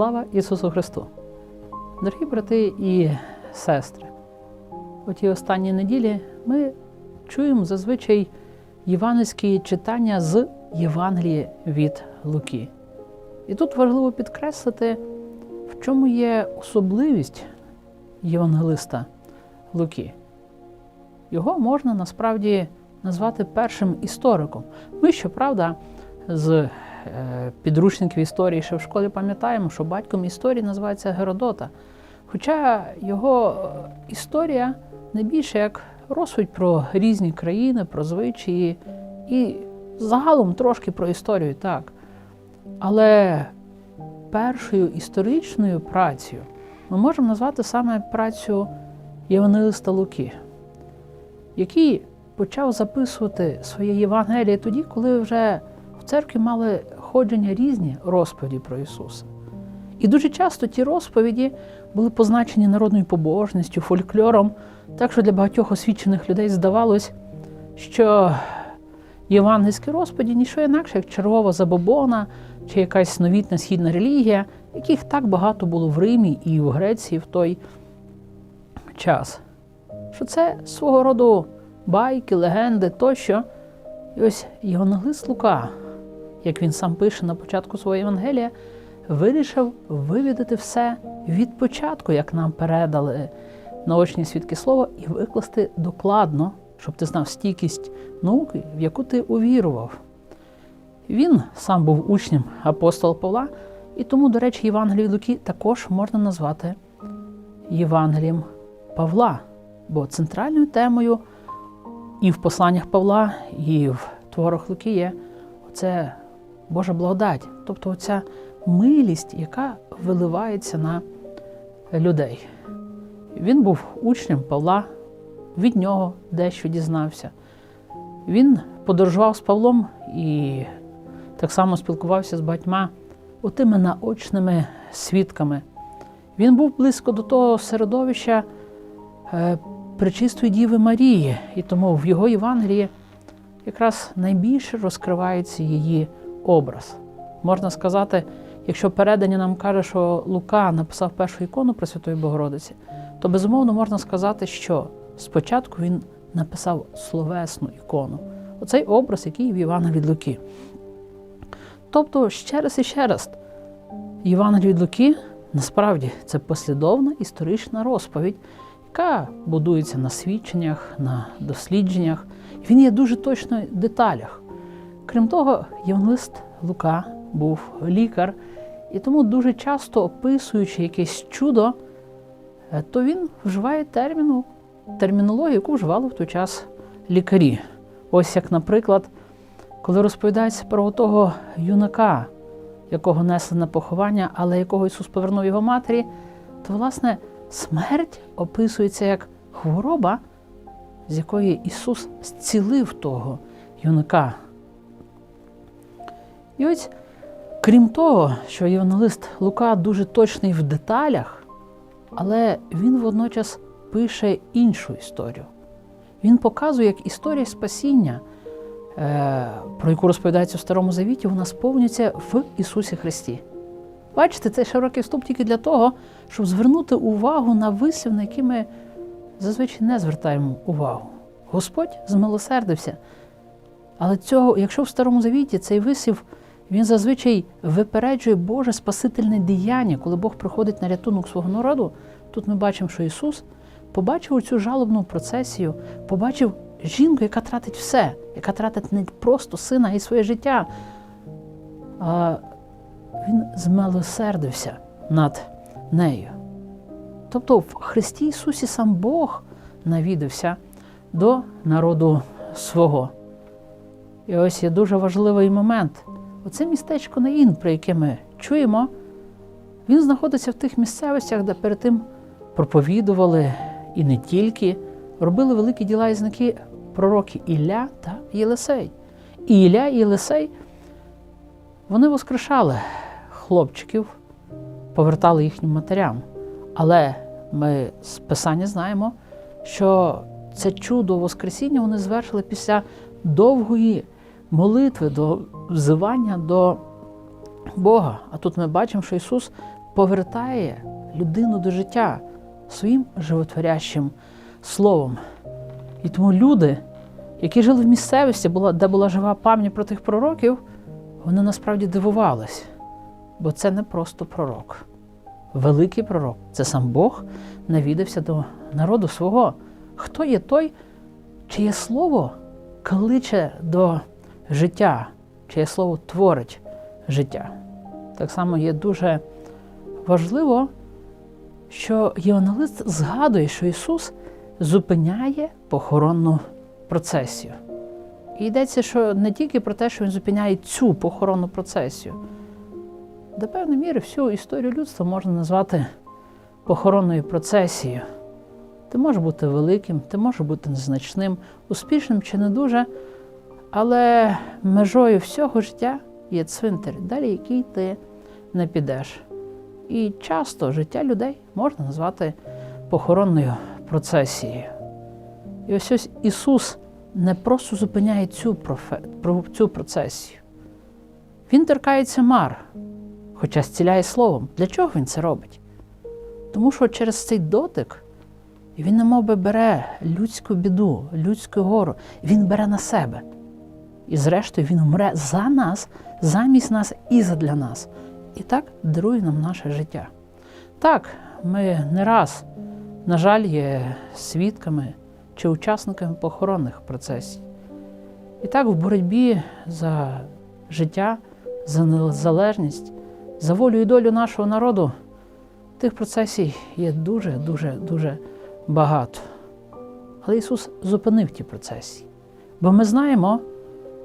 Слава Ісусу Христу! Дорогі брати і сестри, у ті останні неділі ми чуємо зазвичай євангельські читання з Євангелії від Луки. І тут важливо підкреслити, в чому є особливість євангелиста Луки. Його можна насправді назвати першим істориком. Ми, щоправда, з підручників історії ще в школі пам'ятаємо, що батьком історії називається Геродота. Хоча його е, історія не більше як розповідь про різні країни, про звичаї і загалом трошки про історію, так. Але першою історичною працею ми можемо назвати саме працю Євангелиста Луки, який почав записувати своє Євангеліє тоді, коли вже церкві мали ходження різні розповіді про Ісуса. І дуже часто ті розповіді були позначені народною побожністю, фольклором, так що для багатьох освічених людей здавалось, що євангельські розповіді ніщо інакше, як чергова забобона чи якась новітна східна релігія, яких так багато було в Римі і в Греції в той час. Що це свого роду байки, легенди тощо. І ось Євангелист Лука, як він сам пише на початку свого Євангелія, вирішив вивідати все від початку, як нам передали наочні свідки слова, і викласти докладно, щоб ти знав стійкість науки, в яку ти увірував. Він сам був учнем апостола Павла, і тому, до речі, Євангелію Луки також можна назвати Євангелієм Павла, бо центральною темою і в посланнях Павла, і в творах Луки є оце Божа благодать, тобто оця милість, яка виливається на людей. Він був учнем Павла, від нього дещо дізнався. Він подорожував з Павлом і так само спілкувався з багатьма отими наочними свідками. Він був близько до того середовища е, Пречистої Діви Марії, і тому в його Євангелії якраз найбільше розкривається її образ. Можна сказати, якщо передання нам каже, що Лука написав першу ікону Пресвятої Богородиці, то безумовно можна сказати, що спочатку він написав словесну ікону. Оцей образ, який в Івана від Луки. Тобто, ще раз і ще раз, Євангелій від Луки насправді це послідовна історична розповідь, яка будується на свідченнях, на дослідженнях. Він є дуже точно в деталях. Крім того, євангелист Лука був лікар, і тому дуже часто описуючи якесь чудо, е, то він вживає терміну, термінологію, яку вживали в той час лікарі. Ось як, наприклад, коли розповідається про того юнака, якого несли на поховання, але якого Ісус повернув його матері, то, власне, смерть описується як хвороба, з якої Ісус зцілив того юнака. І ось, крім того, що євангелист Лука дуже точний в деталях, але він водночас пише іншу історію. Він показує, як історія спасіння, е, про яку розповідається в Старому Завіті, вона сповнюється в Ісусі Христі. Бачите, цей широкий вступ тільки для того, щоб звернути увагу на вислів, на які ми зазвичай не звертаємо увагу. Господь змилосердився. Але цього, якщо в Старому Завіті цей вислів, він зазвичай випереджує Боже спасительне діяння, коли Бог приходить на рятунок свого народу, тут ми бачимо, що Ісус побачив цю жалобну процесію, побачив жінку, яка тратить все, яка тратить не просто сина і своє життя. А Він змилосердився над нею. Тобто в Христі Ісусі сам Бог навідався до народу свого. І ось є дуже важливий момент. Оце містечко Наїн, про яке ми чуємо, він знаходиться в тих місцевостях, де перед тим проповідували і не тільки, робили великі діла і знаки пророки Ілля та Єлисей. І Ілля і Єлисей вони воскрешали хлопчиків, повертали їхнім матерям. Але ми з Писання знаємо, що це чудо Воскресіння вони звершили після довгої молитви, до взивання до Бога. А тут ми бачимо, що Ісус повертає людину до життя своїм животворящим словом. І тому люди, які жили в місцевості, де була жива пам'ять про тих пророків, вони насправді дивувались, бо це не просто пророк. Великий пророк це сам Бог навідався до народу свого. Хто є той, чиє слово кличе до життя, чиє слово творить життя? Так само є дуже важливо, що євангелист згадує, що Ісус зупиняє похоронну процесію. І йдеться, що не тільки про те, що Він зупиняє цю похоронну процесію. До певної міри всю історію людства можна назвати похоронною процесією. Ти можеш бути великим, ти можеш бути незначним, успішним чи не дуже, але межою всього життя є цвинтар, далі який ти не підеш. І часто життя людей можна назвати похоронною процесією. І ось ось Ісус не просто зупиняє цю, профе... цю процесію. Він торкається мар, хоча зціляє словом. Для чого він це робить? Тому що через цей дотик він немов би бере людську біду, людську гору, він бере на себе. І зрештою він умре за нас, замість нас і задля нас. І так дарує нам наше життя. Так, ми не раз, на жаль, є свідками чи учасниками похоронних процесів. І так, в боротьбі за життя, за незалежність, за волю і долю нашого народу, тих процесій є дуже, дуже, дуже багато. Але Ісус зупинив ті процесії. Бо ми знаємо,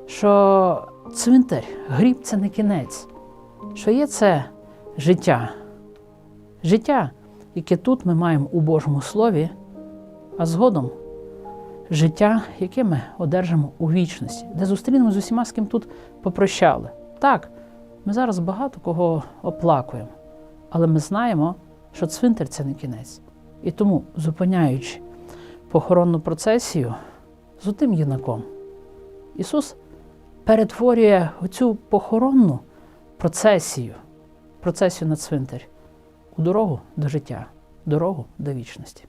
що цвинтар, гріб це не кінець, що є це життя. Життя, яке тут ми маємо у Божому Слові, а згодом життя, яке ми одержимо у вічності, де зустрінемо з усіма, з ким тут попрощали. Так, ми зараз багато кого оплакуємо, але ми знаємо, що цвинтар це не кінець. І тому, зупиняючи похоронну процесію з отим юнаком, Ісус перетворює оцю похоронну процесію, процесію на цвинтар у дорогу до життя, дорогу до вічності.